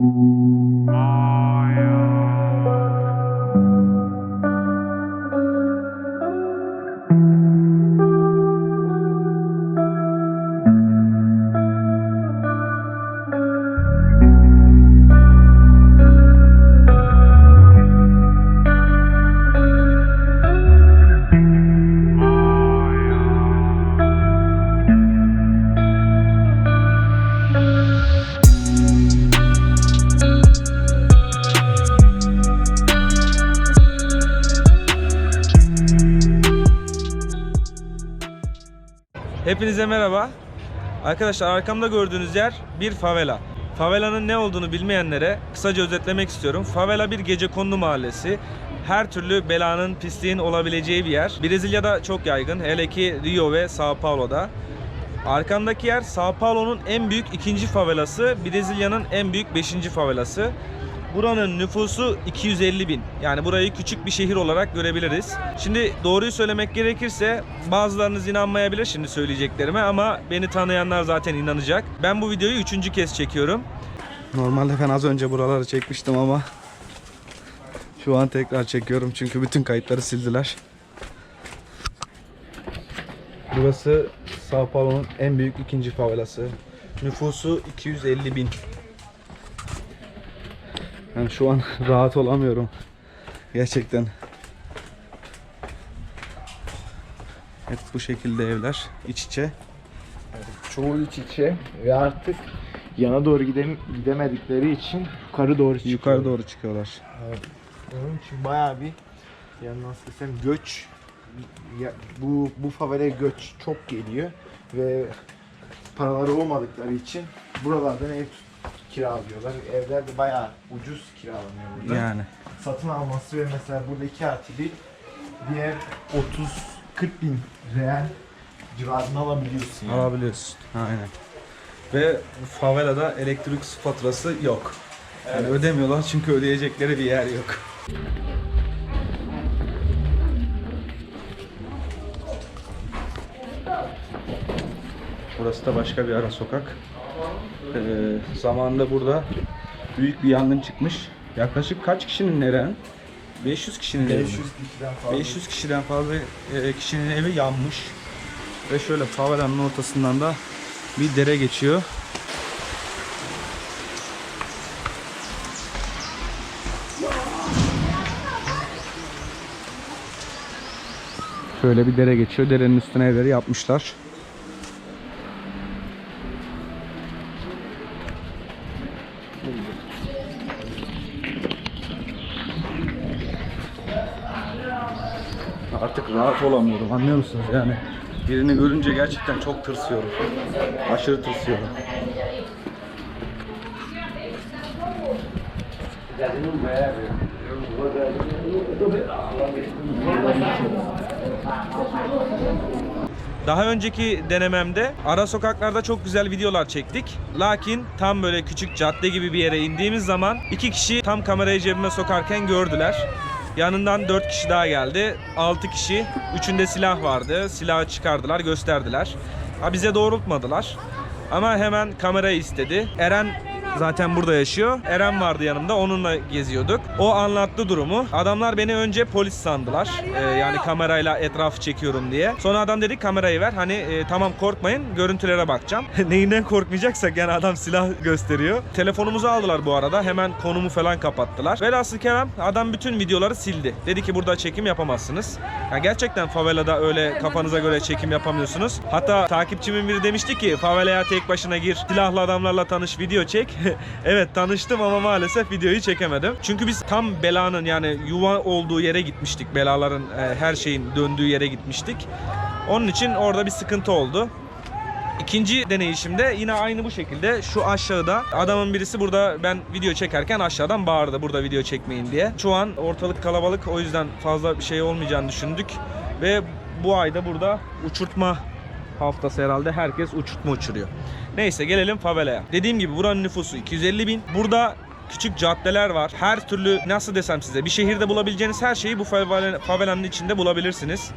Mm-hmm. Hepinize merhaba. Arkadaşlar arkamda gördüğünüz yer bir favela. Favelanın ne olduğunu bilmeyenlere kısaca özetlemek istiyorum. Favela bir gece kondu mahallesi. Her türlü belanın, pisliğin olabileceği bir yer. Brezilya'da çok yaygın. Hele ki Rio ve Sao Paulo'da. Arkamdaki yer Sao Paulo'nun en büyük ikinci favelası. Brezilya'nın en büyük beşinci favelası. Buranın nüfusu 250 bin. Yani burayı küçük bir şehir olarak görebiliriz. Şimdi doğruyu söylemek gerekirse bazılarınız inanmayabilir şimdi söyleyeceklerime ama beni tanıyanlar zaten inanacak. Ben bu videoyu üçüncü kez çekiyorum. Normalde ben az önce buraları çekmiştim ama şu an tekrar çekiyorum çünkü bütün kayıtları sildiler. Burası Sao Paulo'nun en büyük ikinci favelası. Nüfusu 250 bin. Yani şu an rahat olamıyorum. Gerçekten. Hep bu şekilde evler iç içe. çoğu iç içe ve artık yana doğru gidem gidemedikleri için yukarı doğru çıkıyor. Yukarı doğru çıkıyorlar. Onun için bayağı bir yani nasıl desem göç ya, bu bu favelaya göç çok geliyor ve paraları olmadıkları için buralardan ev kiralıyorlar. Evler de bayağı ucuz kiralanıyor burada. Yani. Satın alması ve mesela burada 2 artı bir ev 30-40 bin real civarında alabiliyorsun yani. Alabiliyorsun. Aynen. Ve favelada elektrik su faturası yok. Yani ödemiyorlar çünkü ödeyecekleri bir yer yok. Burası da başka bir ara sokak. Ee, zamanında burada büyük bir yangın çıkmış. Yaklaşık kaç kişinin Eren? 500 kişinin evi mi? 500 kişiden fazla. 500 kişiden fazla e, kişinin evi yanmış. Ve şöyle favelanın ortasından da bir dere geçiyor. Şöyle bir dere geçiyor. Derenin üstüne evleri yapmışlar. Olamıyorum anlıyor musunuz yani? Birini görünce gerçekten çok tırsıyorum. Aşırı tırsıyorum. Daha önceki denememde ara sokaklarda çok güzel videolar çektik. Lakin tam böyle küçük cadde gibi bir yere indiğimiz zaman iki kişi tam kamerayı cebime sokarken gördüler. Yanından 4 kişi daha geldi. 6 kişi. Üçünde silah vardı. Silahı çıkardılar, gösterdiler. Ha bize doğrultmadılar. Ama hemen kamerayı istedi. Eren zaten burada yaşıyor. Eren vardı yanımda. Onunla geziyorduk. O anlattı durumu. Adamlar beni önce polis sandılar. Ee, yani kamerayla etrafı çekiyorum diye. Sonra adam dedi kamerayı ver. Hani e, tamam korkmayın. Görüntülere bakacağım. Neyinden korkmayacaksak yani adam silah gösteriyor. Telefonumuzu aldılar bu arada. Hemen konumu falan kapattılar. Velhasıl kelam adam bütün videoları sildi. Dedi ki burada çekim yapamazsınız. Ya gerçekten favelada öyle kafanıza göre çekim yapamıyorsunuz. Hatta takipçimin biri demişti ki favelaya tek başına gir. Silahlı adamlarla tanış video çek. evet tanıştım ama maalesef videoyu çekemedim. Çünkü biz tam belanın yani yuva olduğu yere gitmiştik. Belaların e, her şeyin döndüğü yere gitmiştik. Onun için orada bir sıkıntı oldu. İkinci deneyişimde yine aynı bu şekilde şu aşağıda adamın birisi burada ben video çekerken aşağıdan bağırdı burada video çekmeyin diye. Şu an ortalık kalabalık o yüzden fazla bir şey olmayacağını düşündük ve bu ayda burada uçurtma haftası herhalde herkes uçurtma uçuruyor. Neyse gelelim favelaya. Dediğim gibi buranın nüfusu 250 bin. Burada küçük caddeler var. Her türlü nasıl desem size bir şehirde bulabileceğiniz her şeyi bu favela- favelanın içinde bulabilirsiniz.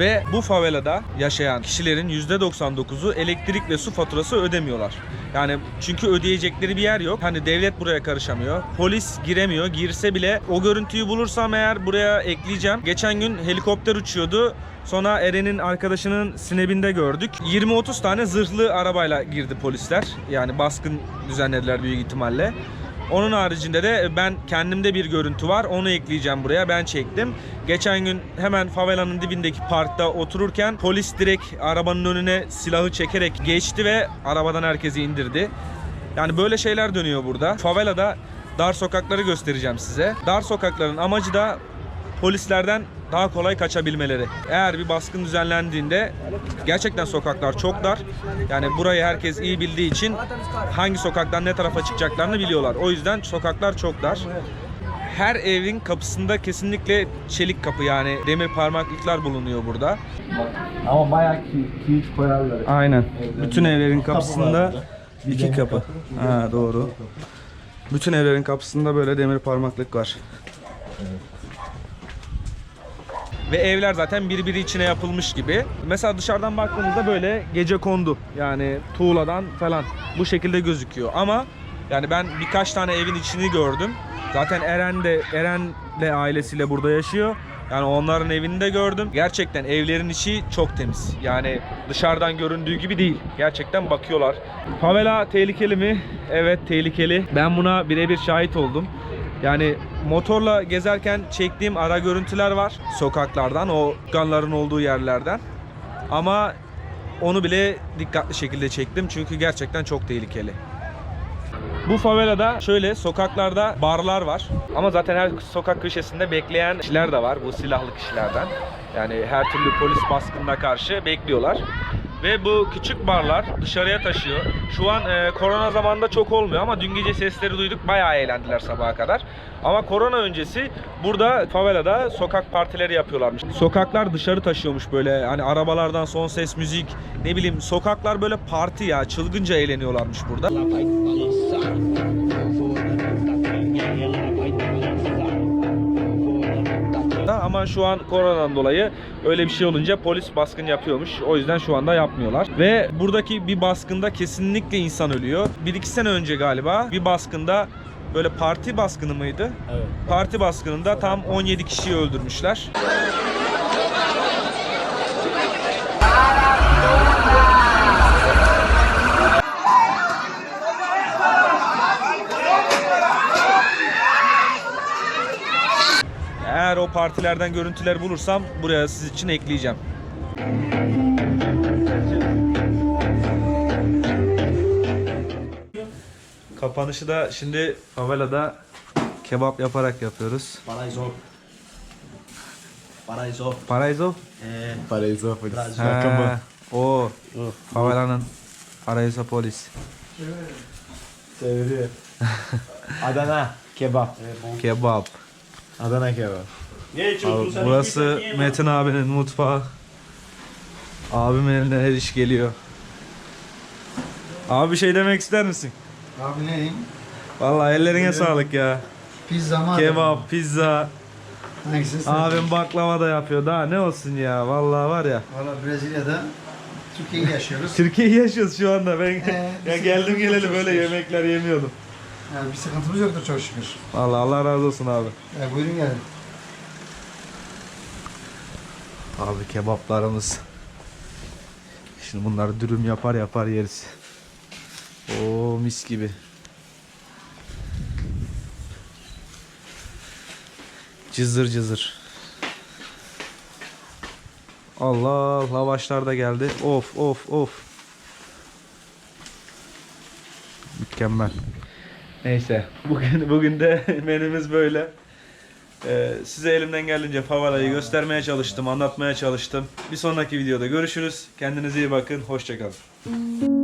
Ve bu favelada yaşayan kişilerin %99'u elektrik ve su faturası ödemiyorlar. Yani çünkü ödeyecekleri bir yer yok. Hani devlet buraya karışamıyor. Polis giremiyor. Girse bile o görüntüyü bulursam eğer buraya ekleyeceğim. Geçen gün helikopter uçuyordu. Sonra Eren'in arkadaşının sinebinde gördük. 20-30 tane zırhlı arabayla girdi polisler. Yani baskın düzenlediler büyük ihtimalle. Onun haricinde de ben kendimde bir görüntü var. Onu ekleyeceğim buraya. Ben çektim. Geçen gün hemen favelanın dibindeki parkta otururken polis direkt arabanın önüne silahı çekerek geçti ve arabadan herkesi indirdi. Yani böyle şeyler dönüyor burada. Favelada dar sokakları göstereceğim size. Dar sokakların amacı da polislerden daha kolay kaçabilmeleri. Eğer bir baskın düzenlendiğinde gerçekten sokaklar çok dar. Yani burayı herkes iyi bildiği için hangi sokaktan ne tarafa çıkacaklarını biliyorlar. O yüzden sokaklar çok dar. Her evin kapısında kesinlikle çelik kapı yani demir parmaklıklar bulunuyor burada. Ama bayağı kilit koyarlar. Aynen. Bütün evlerin kapısında iki kapı. Ha doğru. Bütün evlerin kapısında böyle demir parmaklık var. Ve evler zaten birbiri içine yapılmış gibi. Mesela dışarıdan baktığınızda böyle gece kondu. Yani tuğladan falan bu şekilde gözüküyor. Ama yani ben birkaç tane evin içini gördüm. Zaten Eren de Eren de ailesiyle burada yaşıyor. Yani onların evini de gördüm. Gerçekten evlerin içi çok temiz. Yani dışarıdan göründüğü gibi değil. Gerçekten bakıyorlar. Favela tehlikeli mi? Evet tehlikeli. Ben buna birebir şahit oldum. Yani motorla gezerken çektiğim ara görüntüler var sokaklardan, o dükkanların olduğu yerlerden. Ama onu bile dikkatli şekilde çektim çünkü gerçekten çok tehlikeli. Bu favelada şöyle sokaklarda barlar var. Ama zaten her sokak köşesinde bekleyen kişiler de var. Bu silahlı kişilerden. Yani her türlü polis baskınına karşı bekliyorlar. Ve bu küçük barlar dışarıya taşıyor. Şu an e, korona zamanında çok olmuyor ama dün gece sesleri duyduk. Bayağı eğlendiler sabaha kadar. Ama korona öncesi burada favelada sokak partileri yapıyorlarmış. Sokaklar dışarı taşıyormuş böyle hani arabalardan son ses müzik ne bileyim sokaklar böyle parti ya çılgınca eğleniyorlarmış burada. Ama şu an koronadan dolayı öyle bir şey olunca polis baskın yapıyormuş. O yüzden şu anda yapmıyorlar. Ve buradaki bir baskında kesinlikle insan ölüyor. 1-2 sene önce galiba bir baskında böyle parti baskını mıydı? Evet. Parti baskınında tam 17 kişiyi öldürmüşler. Partilerden görüntüler bulursam buraya siz için ekleyeceğim. Kapanışı da şimdi favelada kebap yaparak yapıyoruz. Paraíso. Paraíso. Paraiso? É. Paraísópolis. Ha, o favelanın Arayüzü polis. Sevdi. Adana kebap. Kebap. Adana kebap. Geç Abi, burası Metin abinin mutfağı. Abimin eline her iş geliyor. Abi bir şey demek ister misin? Abi ne diyeyim? Vallahi ellerine sağlık ya. Pizza mı? Kebap, pizza. Hangisini istersen. Abim baklava da yapıyor. Daha ne olsun ya. Vallahi var ya. Valla Brezilya'da Türkiye'yi yaşıyoruz. Türkiye'yi yaşıyoruz şu anda. Ben Ee, ya geldim geleli böyle şükür. yemekler yemiyordum. Yani bir sıkıntımız yoktur çok şükür. Vallahi Allah razı olsun abi. E, buyurun gelin. Abi kebaplarımız. Şimdi bunları dürüm yapar yapar yeriz. Oo mis gibi. Cızır cızır. Allah lavaşlar da geldi. Of of of. Mükemmel. Neyse bugün bugün de menümüz böyle. Ee, size elimden geldiğince favalayı göstermeye çalıştım, anlatmaya çalıştım. Bir sonraki videoda görüşürüz. Kendinize iyi bakın. Hoşçakalın.